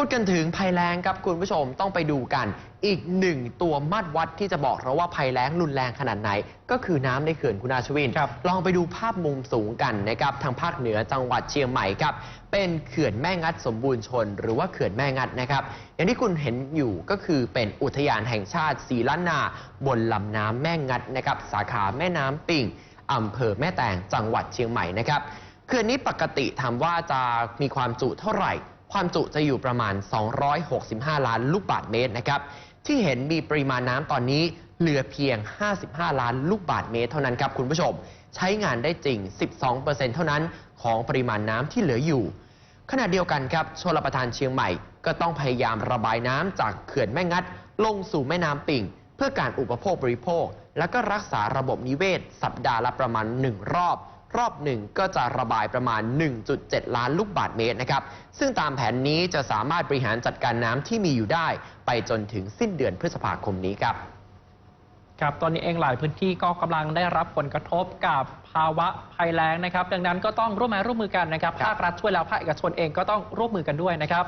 พูดกันถึงภัยแล้งครับคุณผู้ชมต้องไปดูกัน อีกหนึ่งตัวมัดวัดที่จะบอกเราว่าภัยแล้งรุนแรงขนาดไหน ก็คือน้ำในเขื่อนคุณอาชวินครับลองไปดูภาพมุมสูงกันนะครับทางภาคเหนือจังหวัดเชียงใหม่ครับเป็นเขื่อนแม่งัดสมบูรณ์ชน หรือว่าเขื่อนแม่งัดนะครับ อย่างที่คุณเห็นอยู่ก็คือเป็นอุทยานแห่งชาติศรีล้านนา บนลำน้ำแม่งัดนะครับสาขาแม่น้ำปิ่งอำเภอแม่แตงจังหวัดเชียงใหม่นะครับเขื่อนนี้ปกติถามว่าจะมีความจุเท่าไหร่ ความจุจะอยู่ประมาณ 265 ล้านลูกบาศก์เมตรนะครับ ที่เห็นมีปริมาณน้ำตอนนี้เหลือเพียง 55 ล้านลูกบาศก์เมตรเท่านั้นครับคุณผู้ชม ใช้งานได้จริง 12%เท่านั้นของปริมาณน้ำที่เหลืออยู่ ขณะเดียวกันครับชลประทานเชียงใหม่ ก็ต้องพยายามระบายน้ำจากเขื่อนแม่งัด ลงสู่แม่น้ำปิ่ง เพื่อการอุปโภคบริโภค และก็รักษาระบบนิเวศ สัปดาห์ละประมาณ 1 รอบ รอบหนึ่งก็จะระบายประมาณ 1.7 ล้านลูกบาศก์เมตรนะครับ ซึ่งตามแผนนี้จะสามารถบริหารจัดการน้ำที่มีอยู่ได้ ไปจนถึงสิ้นเดือนพฤษภาคมนี้ครับครับตอนนี้เองหลายพื้นที่ก็กำลังได้รับผลกระทบกับภาวะภัยแล้งนะครับ ดังนั้นก็ต้องร่วมมือร่วมมือกันนะครับครับภาครัฐช่วยแล้วภาคเอกชนเองก็ต้องร่วมมือกันด้วยนะครับ